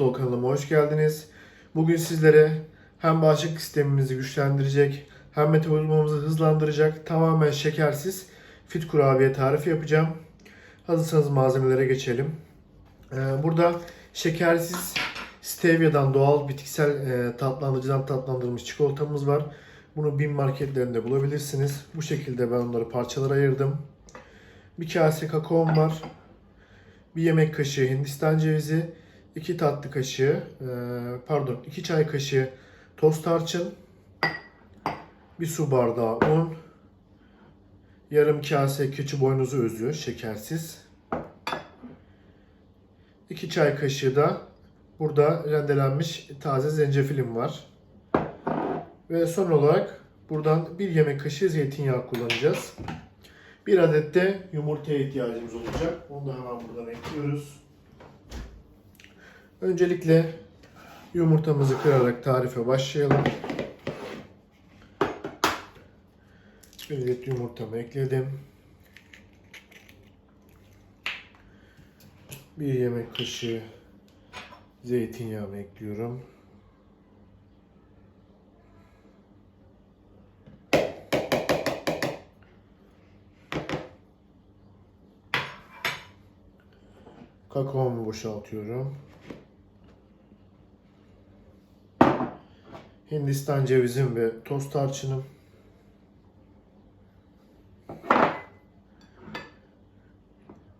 Futbol kanalıma hoş geldiniz. Bugün sizlere hem bağışıklık sistemimizi güçlendirecek hem metabolizmamızı hızlandıracak tamamen şekersiz fit kurabiye tarifi yapacağım. Hazırsanız malzemelere geçelim. Ee, Burada şekersiz stevia'dan doğal bitkisel e, tatlandırıcıdan tatlandırılmış çikolatamız var. Bunu bin marketlerinde bulabilirsiniz. Bu şekilde ben onları parçalara ayırdım. Bir kase kakaom var. Bir yemek kaşığı Hindistan cevizi, 2 tatlı kaşığı, e, pardon 2 çay kaşığı toz tarçın, bir su bardağı un, yarım kase keçi boynuzu özü şekersiz, 2 çay kaşığı da burada rendelenmiş taze zencefilim var. Ve son olarak buradan bir yemek kaşığı zeytinyağı kullanacağız. Bir adet de yumurtaya ihtiyacımız olacak. Onu da hemen buradan ekliyoruz. Öncelikle yumurtamızı kırarak tarife başlayalım. Adet yumurtamı ekledim. Bir yemek kaşığı zeytinyağını ekliyorum. Kakaomu boşaltıyorum. Hindistan cevizim ve toz tarçınım.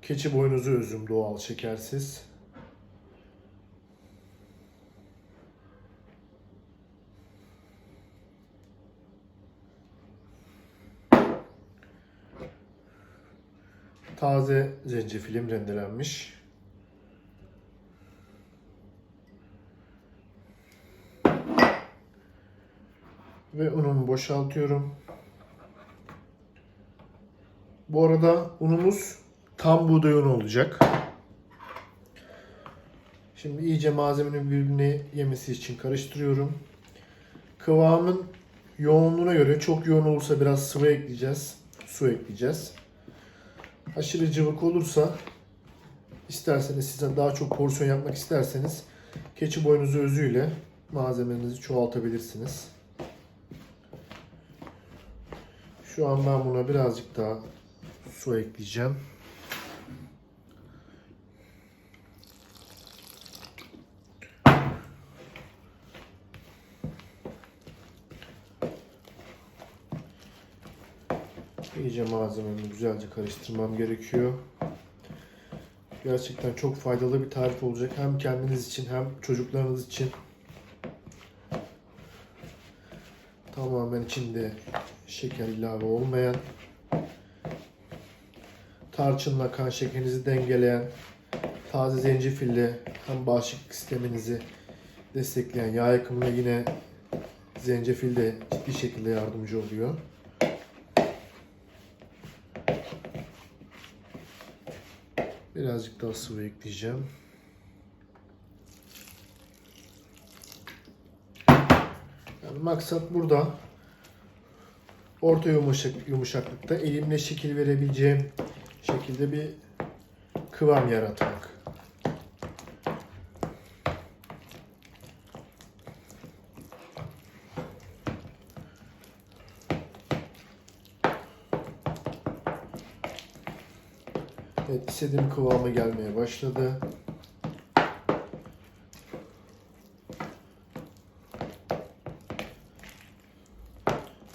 Keçi boynuzu özüm doğal şekersiz. Taze zencefilim rendelenmiş. Ve unumu boşaltıyorum. Bu arada unumuz tam buğday unu olacak. Şimdi iyice malzemenin birbirine yemesi için karıştırıyorum. Kıvamın yoğunluğuna göre çok yoğun olursa biraz sıvı ekleyeceğiz. Su ekleyeceğiz. Aşırı cıvık olursa isterseniz size daha çok porsiyon yapmak isterseniz keçi boynuzu özüyle malzemenizi çoğaltabilirsiniz. Şu an ben buna birazcık daha su ekleyeceğim. İyice malzememi güzelce karıştırmam gerekiyor. Gerçekten çok faydalı bir tarif olacak. Hem kendiniz için hem çocuklarınız için. Tamamen içinde şeker ilave olmayan, tarçınla kan şekerinizi dengeleyen, taze zencefille hem bağışıklık sisteminizi destekleyen yağ yakımına yine zencefil de ciddi şekilde yardımcı oluyor. Birazcık daha sıvı ekleyeceğim. Yani maksat burada orta yumuşak, yumuşaklıkta elimle şekil verebileceğim şekilde bir kıvam yaratmak. Evet, istediğim kıvama gelmeye başladı.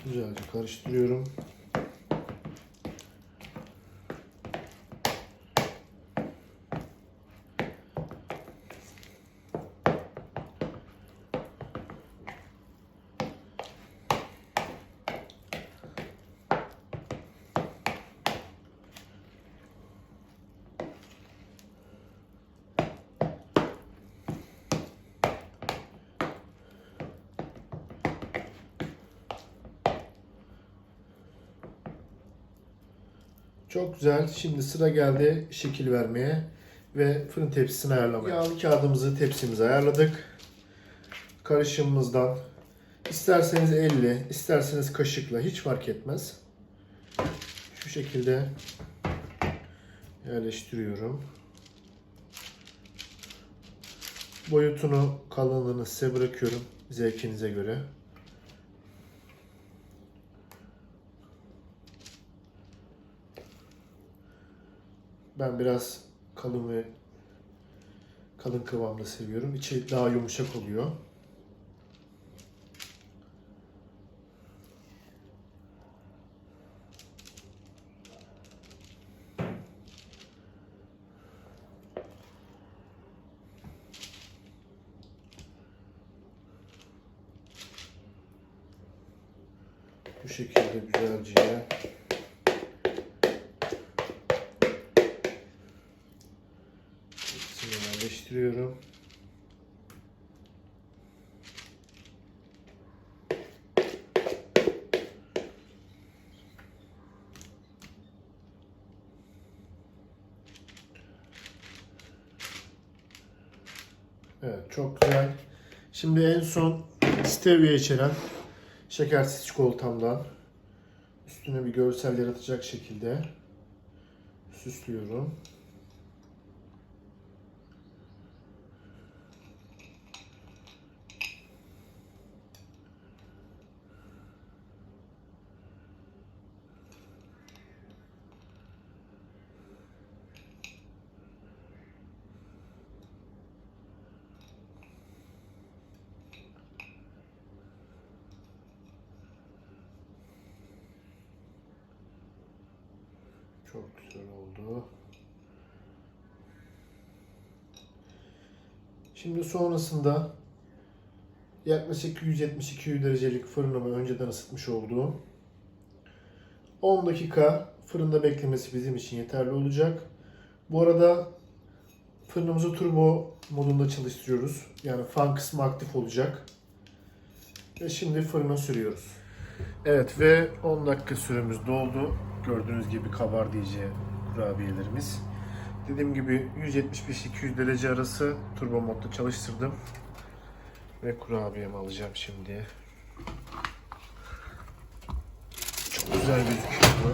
Güzelce karıştırıyorum. Çok güzel. Şimdi sıra geldi şekil vermeye ve fırın tepsisini ayarlamaya. Yağlı kağıdımızı tepsimize ayarladık. Karışımımızdan isterseniz elle, isterseniz kaşıkla hiç fark etmez. Şu şekilde yerleştiriyorum. Boyutunu, kalınlığını size bırakıyorum zevkinize göre. Ben biraz kalın ve kalın kıvamda seviyorum. İçi daha yumuşak oluyor. Bu şekilde güzelce yerleştiriyorum. Evet çok güzel. Şimdi en son stevia içeren şekersiz çikolatamdan üstüne bir görsel yaratacak şekilde süslüyorum. Çok güzel oldu. Şimdi sonrasında yaklaşık 170-200 derecelik fırınımı önceden ısıtmış olduğum 10 dakika fırında beklemesi bizim için yeterli olacak. Bu arada fırınımızı turbo modunda çalıştırıyoruz. Yani fan kısmı aktif olacak. Ve şimdi fırına sürüyoruz. Evet ve 10 dakika süremiz doldu. Gördüğünüz gibi kabardı iyice kurabiyelerimiz. Dediğim gibi 175-200 derece arası turbo modda çalıştırdım. Ve kurabiyemi alacağım şimdi. Çok güzel gözüküyor bu.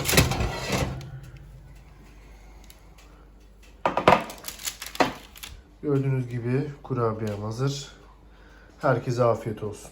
Gördüğünüz gibi kurabiyem hazır. Herkese afiyet olsun.